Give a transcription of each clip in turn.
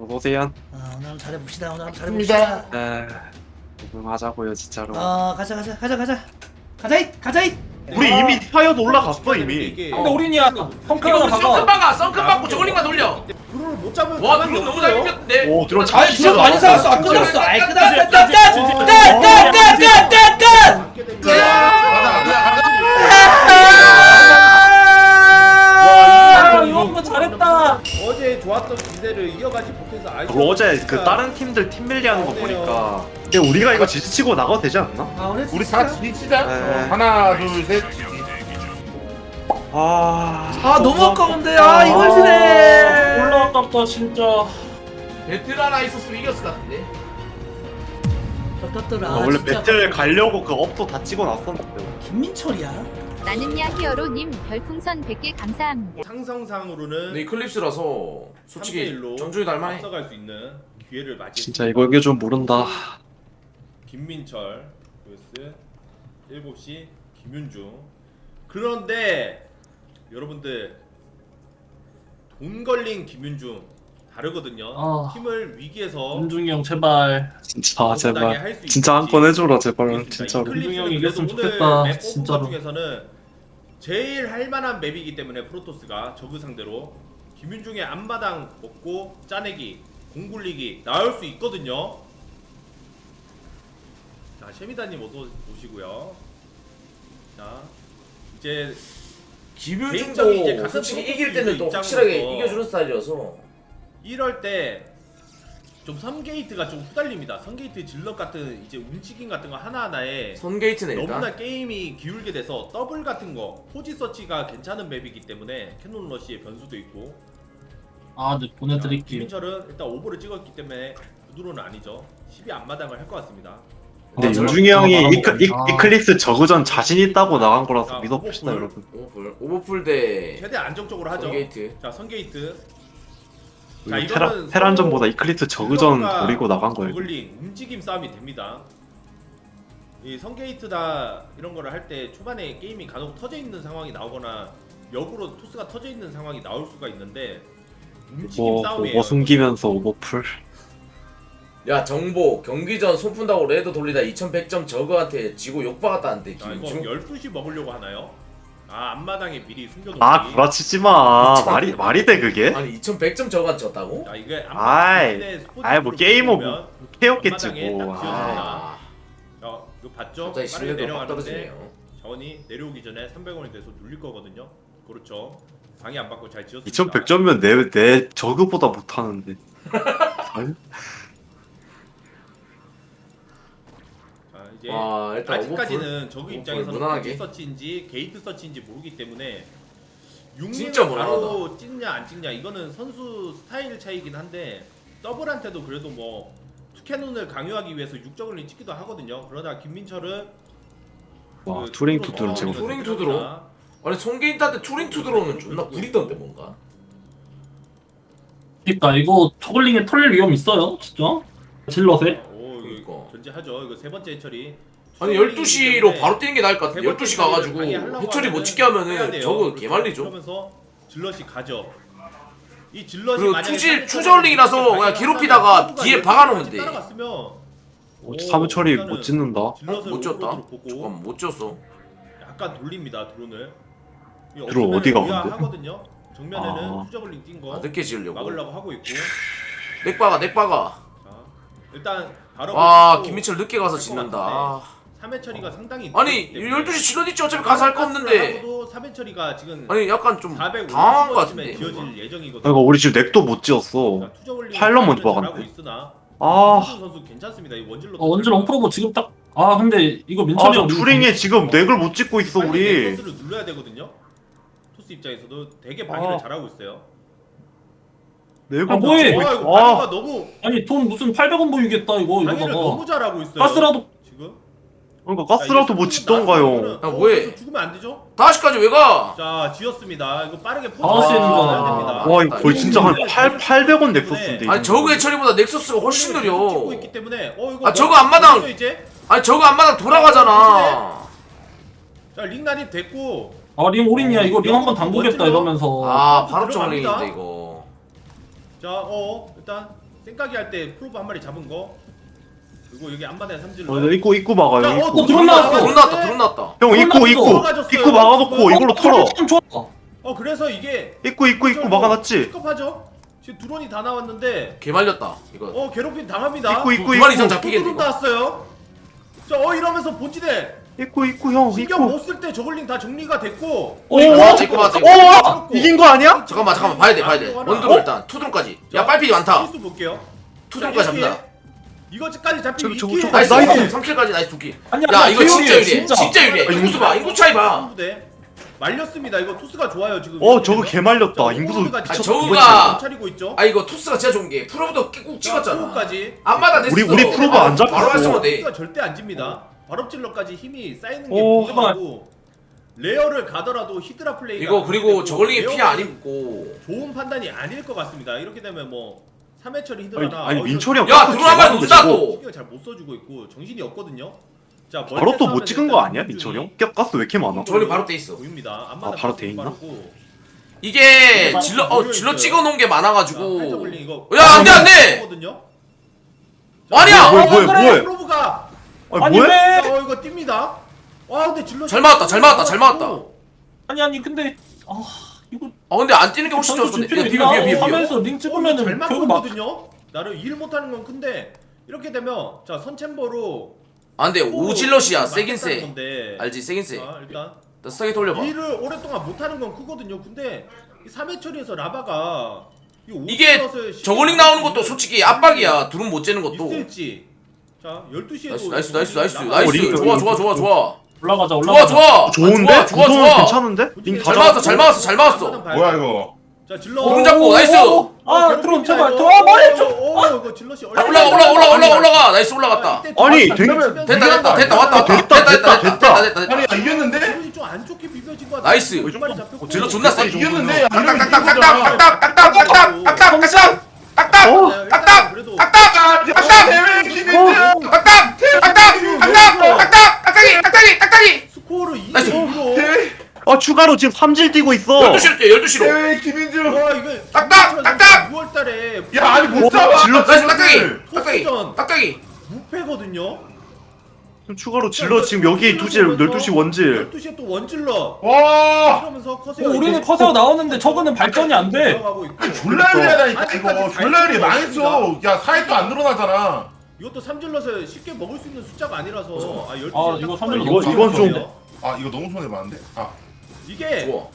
어서오세요. 아, 오늘 한번 잘해봅시다. 오늘 한번 잘해봅시다. 에, 하자고요 진짜로. 아, 가자, 가자, 가자, 가자. 가자잇, 가자잇. 우리 이미 스파이어도 올라갔어 이미. 근데 우린이야 펑크 하나 이거 썬큰 박아 박아 썬큰 받고 저글링만 돌려 드론을 못 잡으면 와 가만히 너무. 잘 이겼는데 오 드론 아, 잘 드론 많이 살았어. 안 끊었어. 아이, 끝났어. 끝, 끝, 끝, 끝, 어. 끝, 끝, 끝, 끝, 끝. 맞게 되면 가자 기세를 이어가지 못해서 그리고 어제 그 다른 팀들 팀 멜리하는 거 보니까 근데 우리가 이거 지지치고 나가도 되지 않나? 아, 오늘 우리 다 진짜? 지치자. 네. 하나, 둘, 셋. 아, 아, 너무 아까운데. 아, 이걸 지네. 올라왔다 진짜 배틀 하나 있었으면 이겼을 것 같은데 졌더라. 아, 원래 진짜. 배틀 가려고 그 업도 다 찍어놨었는데. 김민철이야. 나는야 히어로님 별풍선 100개 감사합니다. 상상상으로는 근데 이클립스라서 솔직히 3대1로 정준이 닮만해 앞서갈 수 있는 기회를 맞이 진짜 이거 이게 좀 모른다. 김민철 vs 7시 김윤중 그런데 여러분들 돈 걸린 김윤중 다르거든요 아. 팀을 위기에서 윤중이 형 제발 진짜 제발. 할수 진짜 한 번 해줘라 제발. 진짜로. 이 클립스는 윤중이 형이 그래도 이겼으면 오늘 좋겠다, 맵 뽑은 진짜로. 것 중에서는 제일 할만한 맵이기 때문에 프로토스가 저그 상대로 김윤중의 앞마당 먹고 짜내기 공굴리기 나올 수 있거든요 자 셰미다님 어서 오시고요 자 이제 개인적인 이제 김효중도 솔직히 이길 때는 또 확실하게 이겨주는 스타일이어서 이럴 때 좀 선게이트가 좀 후달립니다. 선게이트 질럿 같은 이제 움직임 같은 거 하나하나에 선게이트네 일단 너무나 게임이 기울게 돼서 더블 같은 거 포지 서치가 괜찮은 맵이기 때문에 캐논 러시의 변수도 있고 아 네 보내드릴게요 김민철은 일단 오버를 찍었기 때문에 구두로는 아니죠. 10이 앞마당을 할 것 같습니다. 근데 아, 윤중이 저렇게 형이 이클, 이, 아. 이클립스 저그전 자신 있다고 나간 거라서 자, 믿어봅시다 오버풀. 여러분. 오버풀 오버풀 대 최대 안정적으로 하죠. 선게이트 자 선게이트. 자, 이거는 테란전보다 서로 이클립스 저그전 딜러가 노리고 나간 거예요. 저글링 움직임 싸움이 됩니다. 이 성게이트다 이런 거를 할 때 초반에 게임이 간혹 터져 있는 상황이 나오거나 역으로 토스가 터져 있는 상황이 나올 수가 있는데 움직임 뭐 싸움이에요. 오버 숨기면서 오버풀. 야 정보 경기 전 손푼다고 레드 돌리다 2100점 저거한테 지고 욕박았다는데 자, 이거 김윤중 12시 먹으려고 하나요? 아 앞마당에 미리 숨겨놓기. 아 구라치지 마. 말이 말이 돼 그게? 아니 2100점 저거한테 졌다고? 자 이게 아이, 아이 뭐 게이머 뭐 앞마당에 뭐. 딱 아. 아 이거 봤죠? 갑자기 빠르게 신뢰도가 확 내려가는데 떨어지네요 자원이 내려오기 전에 300원이 돼서 눌릴 거거든요. 그렇죠. 방해 안 받고 잘 지었습니다. 2100점이면 내, 내 저그보다 못하는데. 아니? 이제 와 일단 아직까지는 저그 오버풀 입장에서는 무난하게. 포지 서치인지 게이트 서치인지 모르기 때문에 진짜 6링을 바로 무난하다. 찍냐 안 찍냐 이거는 선수 스타일 차이긴 한데 더블한테도 그래도 뭐 투캐논을 강요하기 위해서 6적을 찍기도 하거든요. 그러나 김민철은 와그 투링 투드로 어, 지금. 투링 투드로? 아니 송게인한테 투링 투드로는 존나 구리던데 뭔가 그니까 이거 저글링에 털릴 위험 있어요 진짜 질럿에 오 그러니까. 이거 세 번째 해처리. 아니 투저글링이기 12시로 때문에 바로 뛰는 게 나을 것 번째 12시 가가지고 해처리 못 찍게 하면은. 저거. 개말리죠 그러면서 질럿이 가죠. 이 질럿이 그리고 만약에 투질- 상대 처리를 그냥 괴롭히다가 선수가 뒤에 박아놓으면 돼. 따라갔으면 어, 사무 처리 못 짓는다. 질럿을 못 보고 잠깐 못 졌어 약간 돌립니다 드론을. 이 드론 어디가 근데? 의아하거든요. 정면에는 아. 투저글링 뛴 거 아 늦게 지으려고 막으려고 하고 있고. 넥박아 넥박아 자, 일단 바로 와 보고 김민철 늦게 가서 짓는다 같은데. 아. 3회 처리가 상당히 아니 12시 질러 있지 어차피 가서 할 거 없는데 3회 처리가 지금 아니 약간 좀450 당황한 거 같은데 지어질. 그러니까 우리 지금 넥도 못 지었어. 파일럿 먼저 잘하고 박았네. 있으나 아, 선수 괜찮습니다. 이 원질로 어 원질 엉프로보 지금 딱 아 근데 이거 민철이 아, 형 투링에 지금 넥을 못 찍고 있어 우리. 토스를 눌러야 되거든요. 토스 입장에서도 되게 방해를 아. 잘하고 있어요. 아, 못 뭐해? 찍고 와 있어. 이거 아, 너무 아니 돈 무슨 800원 보이겠다 이거 이러다가 너무 잘하고 있어요. 가스라도 지금 그러니까 가스라도 못 짓던가요. 야, 뭐해? 죽으면 안 되죠? 5시까지 왜 가? 자 지었습니다. 이거 빠르게 포즈 시에 해야 누가 됩니다. 와 이거 거의 진짜 한 8, 800원 넥서스인데. 아니 저거 해처리보다 넥서스가 훨씬 찍고 느려 있기 때문에 어 이거 아, 저거 뭐- 뭐죠, 이제 아니 저거 안마당 돌아가잖아 자 링난이 됐고 아링 올인이야 이거 링 한번 담그겠다 이러면서 아 바로. 정링인데 이거 자 어 일단 생각이 할 때 프로브 한 마리 잡은 거 그리고 여기 안마다에 삼질러 어, 입구 입구 막아요. 자, 입구. 어, 드론 나왔어. 드론 나왔다 드론 나왔다 형 입구 입구 들어가졌어요. 입구 막아놓고 이걸로 털어. 참 좋아. 어 그래서 이게 입구 입구 입구 막아놨지. 픽업하죠 지금 드론이 다 나왔는데 개 말렸다 이거 어 괴롭힘 당합니다 입구 입구 두 마리 이상 잡히겠네 드론 이거 나왔어요 자 어 이러면서 본진에 입구 입구 형 신경 입구. 못쓸 때 저글링 다 정리가 됐고. 오, 이거 오, 맞지 이거 맞지 이거. 어? 이긴 거 아니야? 잠깐만 잠깐만. 봐야 돼 봐야 돼. 원드론 일단 투드론까지. 야 빨필이 많다. 실수 볼게요. 자, 이렇게 잡는다. 이거까지 잡히면 저거, 나이스. 나이스. 3킬까지 나이스 아니야, 야 이거 진짜 유리해. 진짜. 유리해. 인구 수 봐. 인구 차이 봐. 부대 말렸습니다. 이거 투스가 좋아요 지금. 어 저거 개 말렸다. 미쳤다. 지금 저거가- 안 차리고 있죠? 아 이거 토스가 진짜 좋은 게 프로부터 꾹 찍었잖아. 까지. 안마다 됐어. 우리- 우리 프로브 안 잡혔어. 바로 활성화 돼 투스가 절대 안 집니다. 발업질러까지 힘이 쌓이는 게 오, 무서워고 레어를 가더라도 히드라 플레이가 이거 그리고 저걸링에 피해 안 입고. 좋은 판단이 아닐 것 같습니다. 이렇게 되면 뭐 3회 처리 히드라나 아니, 아니 어, 민철이 형야 가스 드론 한 논다 또 신경 잘 못 써주고 있고 정신이 없거든요 자 바로 또 못 찍은 거 아니야 민철이 형? 깨 가스 왜 이렇게 많아? 저걸링 바로 돼 있어 보입니다 아, 바로 돼 있나? 이게 질러 어 질러 찍어 놓은 게 많아가지고 팔저글링 이거 야 안 돼 안 돼 거든요 아니야 뭐야 뭐야 뭐야? 프로브가 아니 아니 뭐야? 왜? 어 이거 뜁니다 와 근데 질러 잘 맞았다, 잘 맞았다, 잘 맞았다. 아니 아니 근데 아 이거 아 근데 안 뛰는 게 훨씬 좋았어 근데 야 비벼 비벼 비벼 하면서 링잘 찍으면은 결국 막 맞거든요 나를 일 못하는 건 큰데 이렇게 되면 자 선챔버로 아 근데 오질럿이야. 세긴 세. 건데. 알지 세긴 세? 자 일단. 나 스타게 돌려봐. 일을 오랫동안 못하는 건 크거든요. 근데 이 3회 처리에서 라바가 이 이게 저글링 나오는 것도 솔직히 압박이야. 드론 못 재는 것도. 있을지. 자 12시에도 나이스 나이스 나이스 나이스. 어, 나이스. 좋아 좋아 좋아 좋아. 올라가자 좋아 올라가자. 좋아. 좋은데? 좋아 좋아 좋아. 괜찮은데? 링잘 잡았어. 잘 맞았어 잘 맞았어. 뭐야 이거? 자 질러. 공 잡고 나이스. 아, 들어, 제발, 들어. 아, 말해, 이거 질럿이 아, 올라 올라 올라 올라 올라가. 나이스 올라갔다. 아니, 됐다 됐다 됐다 왔다 됐다 됐다 됐다 됐다 아니 이겼는데? 좀안 좋게 비벼진 거야. 나이스. 왼발이 잡혔고. 어, 질럿 존나 세. 아, 이겼는데? 야, 이러면 이긴 거잖아. 어? 딱딱! 그래도 스코어로 2대 나이스. 1로. 아 추가로 지금 삼질 뛰고 있어. 12시로 뛰어 12시로 대회 김인주. 와 이거 딱딱, 딱딱! 6월달에 야 아니 못 어, 잡아. 질러 나이스 딱딱이 딱딱이. 딱딱이 무패거든요. 지금 추가로 질러 지금 여기 두질 12시 원질. 12시에 또 원질러. 와. 이러면서 커세어. 오, 우리는 커세어 나오는데 저거는 발전이 안 돼. 들어가고 있고. 졸라 유리하다니까 아직까지 이거. 잘 졸라 유리 망했어. 야 사이도 안 늘어나잖아. 이것도 삼질러서 쉽게 먹을 수 있는 숫자가 아니라서 아 12시에 아, 이거 삼질러 이거- 이건 좀- 아 이거 너무 손해 봤는데. 아 이게 좋아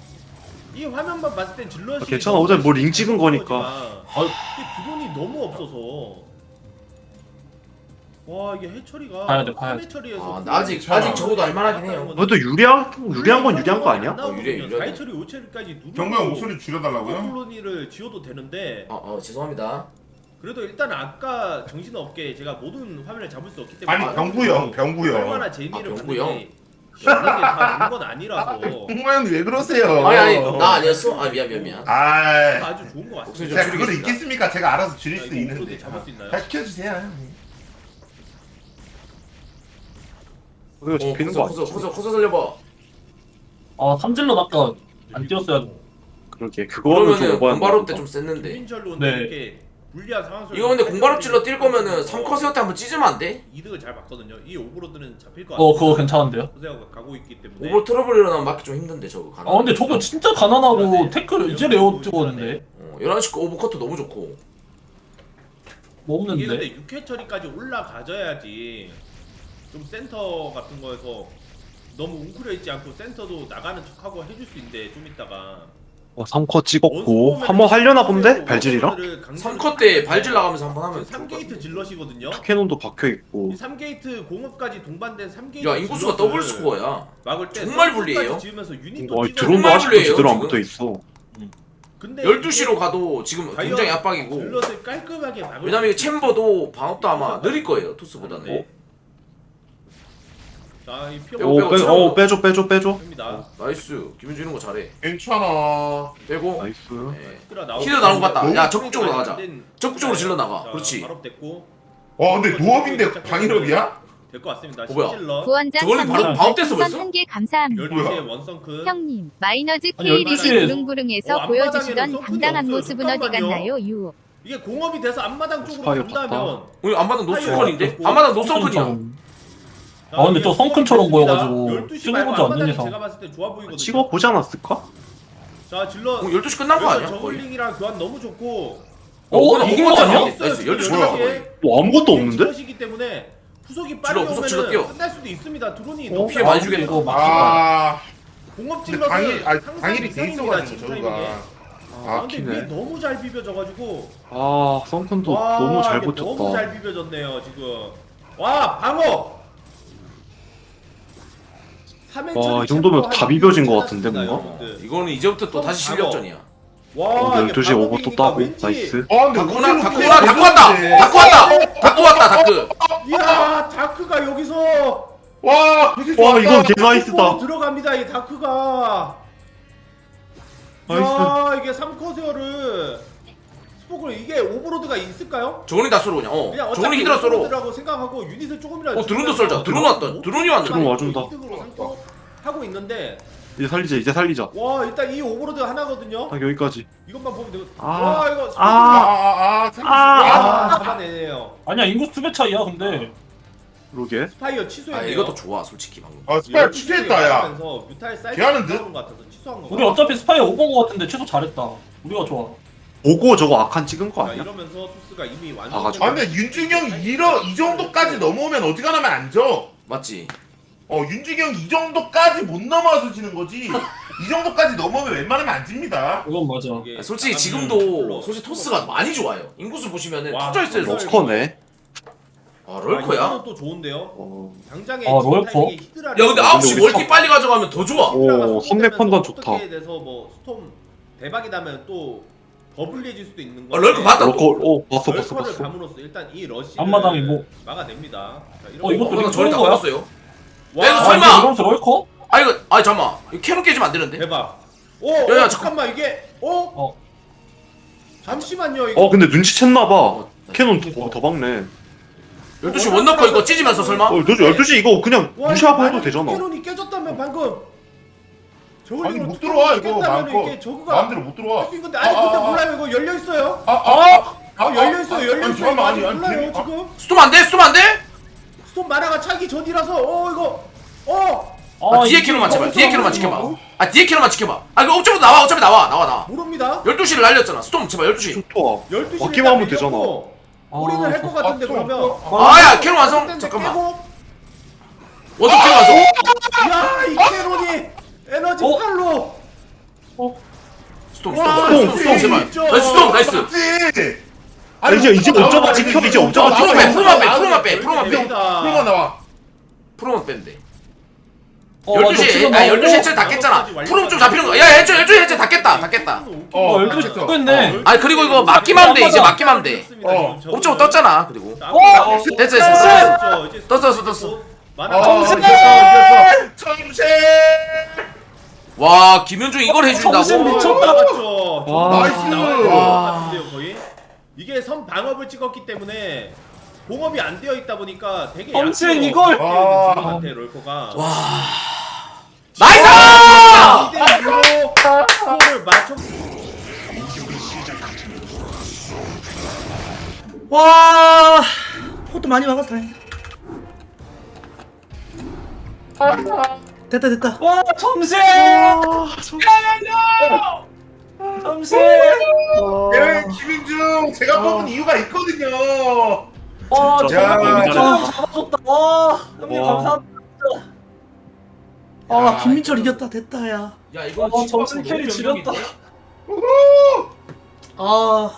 이 화면만 봤을 땐 질럿이 아, 괜찮아. 어차피 뭐링 찍은 거니까. 아, 이게 드론이 너무 없어서 와 이게 해처리가 봐야 돼, 봐야 돼. 해처리에서 아, 나 아직 아직 적어도 할만하긴 해요 그래도 유리한 유리한 건 유리한 거 아니야? 어, 유리해, 유리하네. 해처리 5처리까지 누르고 경구 형 목소리 줄여달라고요? 콜로니를 지어도 되는데 어 어 죄송합니다 그래도 일단 아까 정신없게 제가 모든 화면을 잡을 수 없기 때문에 아니 병구 형, 병구 형. 얼마나 재미를 아, 받는 병구 형? 게시 원하게 다온건 아니라서 병구 형왜 그러세요? 아니 아니 나 아니었어? 아 미안 미안 미안 아. 아주 좋은 것 목소리 같습니다. 좀 제가 그걸 줄이겠습니다. 있겠습니까? 제가 알아서 줄일 아, 수 이거 있는데. 잡을 수 있나요? 다 시켜주세요. 이거 잡히는 커서 거 커서 아니지? 커서 커서 살려봐 아 삼질러 아까 안 뛰었어야 돼. 그러게 그거는 좀 그러면은 오버한 거 공바로 때 같다. 좀 셌는데 김민철로 네. 이렇게 불리한 상황 속에서 이거 근데 공바로 찔러 뛸 거면은 3커세어 때 한번 찢으면 안 돼? 이득을 잘 봤거든요. 이 오버로드는 잡힐 것 같아요. 어 그거 괜찮은데요? 호세아가 가고 있기 때문에. 오버 트러블 일어나면 맞기 좀 힘든데 저거 가능 아 근데 저거 진짜 가난하고 태클 이제 레어 찍었는데 어, 11시 거 오버커트 너무 좋고 뭐 이게 없는데. 근데 6회 처리까지 올라가져야지 좀 센터 같은 거에서 너무 웅크려 있지 않고 센터도 나가는 척하고 해줄 수 있는데 좀 있다가 어, 3컷 찍었고 한 번 하려나 본데? 발질이랑? 3컷 때 발질 나가면서 한 번 하면 좋을 것 3게이트 같은데. 질럿이거든요. 캐논도 박혀 있고 이 3게이트 공업까지 동반된 3게이트 야 인구수가 더블 스코어야 막을 때 정말 불리해요. 지으면서 유닛도 어, 찍어야 드론도 아직도 제대로 안 지금. 붙어 있어. 근데 12시로 가도 지금 굉장히 압박이고 질럿을 깔끔하게 막을 왜냐면 챔버도 방업도 아마 느릴 거예요 토스보다는 네. 자, 이 피어 오, 빼고, 빼, 치워. 어 빼줘 빼줘 빼줘. 입니다. 나이스 기분 주는 거 잘해 괜찮아. 빼고 나이스. 네. 히드라 나오고 거 봤다. 너무 야, 적극적으로 나가자. 적극적으로 질러 나가 자, 그렇지 바로 됐고 와 근데 노업인데 방일업이야? 될것 같습니다. 어, 뭐야? 신질러 구원장 저걸로 바로 형님 바로 뗐어, 별풍선 벌써? 한개 감사합니다. 12시에 원성크 형님 마이너즈 아니, K리그 12시에 부릉부릉에서 어, 보여주시던 당당한 모습은 어디. 갔나요? 유. 이게 공업이 돼서 앞마당 쪽으로 스파이어 간다면 오늘 안마당 노스컨인데? 안마당 노스컨이야 아, 근데 저 성큰처럼 보여가지고 12시 찍어보지 말고 않는 앞마당이 이상. 제가 봤을 때 좋아 보이거든요. 찍어 보지 않았을까? 자 질러. 어, 12시 끝난 거 아니야? 거의? 저글링이랑 교환 너무 좋고. 어? 그거는 이긴 못거 아니야? 봤잖아. 나이스, 12시 뭐야? 끝났어. 뭐 아무것도 없는데? 이기 때문에 후속이 빨리 질러, 후속 질러 오면은 뛰어. 끝날 수도 있습니다. 드론이 어? 너무 피해 많이 아. 이거 막아 공업 근데 질러서 방일 아 항상 방일이 돼 이상입니다, 있어가지고 지금 저거가 타이밍에. 아 아, 근데 키네. 위에 너무 잘 비벼져가지고 아 썬큰도 와, 너무 잘 이게 너무 버텼다 잘 비벼졌네요 지금 와 방어 와, 이 정도면 다 비벼진 것 같은데, 뭔가? 이거는 이제부터 또 다시 실력전이야. 와 어, 이게 12시에 오버 또 따고 왠지- 나이스 아 근데 다크나 우주로 다크 왔다. 다크 왔다. 다크 왔다. 다크. 이야 다크가 여기서 와와 좋았다. 이건 개 나이스다 들어갑니다 이 다크가 나이스. 야 이게 3커세어를 스포크 이게 오버로드가 있을까요? 저거는 다 쏘러 그냥. 어. 그냥 저거는 어차피 히드라 쏘러. 오버로드라고 생각하고 유닛을 조금이라도 어 드론도 썰자. 드론 왔다. 드론이 왔네. 드론 와준다. 이득으로 하고 있는데 이제 살리자 이제 살리자 와 일단 이 오버로드 하나거든요 딱 여기까지 이것만 보면 되고 아. 와 이거 아. 아아아 아, 잡아내네요 아니야 인구 두 배 차이야 근데 그러게 스파이어 취소했네요 아 이것도 좋아 솔직히 방금. 아 스파이 취소했다 야 하면서 뮤탈 사이드 걔하는 듯? 같아서 취소한 거 우리 어차피 스파이 오본 거 같은데 최소 잘했다 우리가 좋아 보고 저거 악한 찍은 거 자, 아니야? 이러면서 토스가 이미 완성 봐가지고. 아 근데 윤중형 이러 이 정도까지 넘어오면 어지간하면 안 져. 맞지. 어 윤중형 이 정도까지 못 넘어와서 지는 거지. 이 정도까지 넘어오면 웬만하면 안 집니다. 이건 맞아 이게 아, 솔직히 나가면 지금도 솔직히 토스가 많이 좋아요. 인구수 보시면은 와, 있어요. 토스. 러커네 아 아, 럴커야? 이거는 또 좋은데요 어. 당장에 아, 롤커? 야 근데 9시 우리 멀티 빨리 가져가면 더 좋아. 오, 선택 판단 좋다. 돼서 뭐 스톰 대박이 나면 또 버블리해질 수도 있는 거 아, 럴커 봤다. 러커 오 봤어 봤어 럴커를 봤어 감으로써 일단 이 러시 앞마당이 뭐- 막아냅니다 자, 어, 이것도 어, 나 이거 저리 다 거야? 걸었어요. 와, 야, 이거 아 설마! 이거 이러면서 럴커? 아 이거 아 잠만. 이거 캐논 깨지면 안 되는데. 대박 오, 야, 야, 어, 잠깐만 이게 어? 어. 잠시만요 이거 어 근데 눈치챘나봐 어, 캐논 더, 더 박네 12시 원너커 이거 찢으면서 설마? 어 12시 이거 그냥 와, 무시하고 이거 해도 되잖아 캐논이 깨졌다면 방금 저걸 아니 이거 못 들어와 이거 마음껏 마음대로 못 들어와. 할수 있는데 아니 아, 근데 아, 아. 몰라요 이거 열려 있어요 아 아 아, 열려 있어요 열려 있어요 잠깐만, 아직 아니, 몰라요 아, 지금 스톰 안 돼? 스톰 안 돼? 스톰 만화가 차기 전이라서 어 이거 어 아, 뒤에 이게 캐논만 제발. 이거 뒤에 이거 지켜봐. 이거? 아 뒤에 캐논만 지켜봐. 아 이거 어차피 나와. 어차피 나와. 나와 나와. 모릅니다 12시를 날렸잖아. 스톰 제발 12시. 좋다 12시 맞기만 하면 되잖아. 올인을 할것 같은데 아, 좀, 그러면 아야 캐논 완성. 잠깐만. 원성 캐논 완성. 야 이 캐논이 에너지 어? 팔로 스톰 와, 스톰 스톰 스톰 제발. 진짜. 나이스 스톰 나이스. 맞지. 아, 이제- 이제 옵저버 지켜, 이제 옵저버 지켜. 프로만 빼, 프로만 빼, 프로만 빼, 프로만 빼. 프로만 나와. 프로만 뺀대. 어, 맞아. 12시 지금 아 나오고. 12시 해체 다 깼잖아. 프로 좀 잡히는 거. 야 해체 12시 해체 다 깼다. 다 깼다. 어, 어 12시 됐어. 쓰고 있네 아니 그리고 이거 맞기만 하면 돼. 이제 맞기만 하면 돼. 어. 옵저버 떴잖아. 그리고 어 됐어, 됐어, 됐어. 떴어, 떴어. 만화 어, 이겼어, 이겼어. 와 김현중 이걸 해준다고? 정신 미쳤다. 맞죠. 와. 나이스. 같은데요 거의. 이게 선 방업을 찍었기 때문에 공업이 안 되어 있다 보니까 되게 정신 약해요. 이걸. 와. 같아 롤코가. 와 나이스! 2대 2로 스코어를 맞춰. 와 포트 많이 다행이다 됐다 됐다. 와 점심! 점심! 예, 김인중 제가 뽑은 이유가 있거든요. 와 진짜 점심 재밌다. 형 잡아줬다. 와 형님 와. 감사합니다. 아 김민철 이겼다 됐다 야. 야 이거 어, 정신 캐리 지렸다. 아